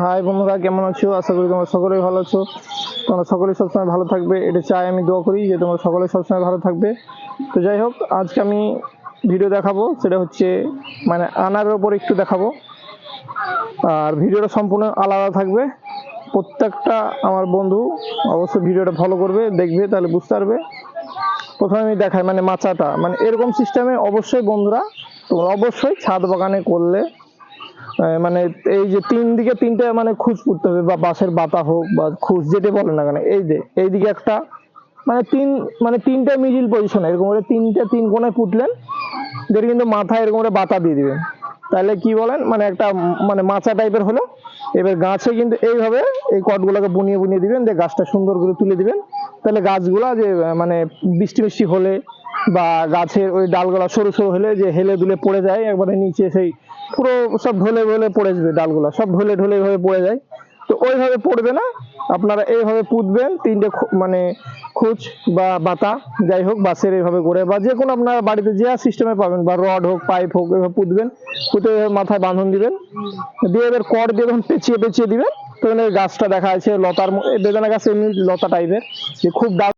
High বন্ধুরা, কেমন আছো? আশা করি তোমরা সকলেই ভালো আছো। তোমরা সকলেই সবসময় ভালো থাকবে। এটা চাই আমি দোয়া করি যে তোমরা সকলে সবসময় ভালো থাকবে। তো যাই হোক, আজকে আমি ভিডিও দেখাবো। সেটা হচ্ছে মানে আনারের ওপর একটু দেখাবো। আর ভিডিওটা সম্পূর্ণ আলাদা থাকবে। প্রত্যেকটা আমার বন্ধু অবশ্যই ভিডিওটা ফলো করবে, দেখবে, তাহলে বুঝতে পারবে। প্রথমে আমি দেখাই মানে মাচাটা। মানে এরকম সিস্টেমে অবশ্যই বন্ধুরা, তোমরা অবশ্যই ছাদ বাগানে করলে মানে এই যে তিন দিকে তিনটে মানে খুঁজ পুঁততে হবে, বা বাঁশের বাতা হোক, বা খুঁজ যেটা বলে না কেন, এই যে এইদিকে একটা মানে তিন মানে তিনটে মিডিল পজিশন, এরকম করে তিনটে তিন কোণে পুঁতলেন যেটা কিন্তু মাথায় এরকম করে বাতা দিয়ে দিবেন। তাহলে কি বলেন মানে একটা মানে মাচা টাইপের হলো, এবার গাছে কিন্তু এইভাবে এই কটগুলোকে বুনিয়ে বুনিয়ে দিবেন, দিয়ে গাছটা সুন্দর করে তুলে দিবেন। তাহলে গাছগুলা যে মানে বৃষ্টি মিষ্টি হলে বা গাছের ওই ডালগুলা সরু সরু হলে যে হেলে দুলে পড়ে যায়, একবারে নিচে সেই পুরো সব ঢলে ঢলে পড়ে যাবে ডালগুলা, সব ঢলে ঢলে এইভাবে পড়ে যায়। তো ওইভাবে পড়বে না, আপনারা এইভাবে পুঁতবেন, তিনটে মানে খুচ বা বাতা, যাই হোক বাসের এইভাবে করে, বা যে কোনো আপনারা বাড়িতে যে সিস্টেমে পাবেন, বা রড হোক, পাইপ হোক, এভাবে পুঁতবেন, পুঁতে মাথায় বাঁধন দিবেন, দিয়ে এবার কর দিয়ে যখন পেঁচিয়ে পেঁচিয়ে দিবেন তখন এই গাছটা দেখা যাচ্ছে লতার বেদানা গাছ এমনি লতা টাইপের যে খুব ডাল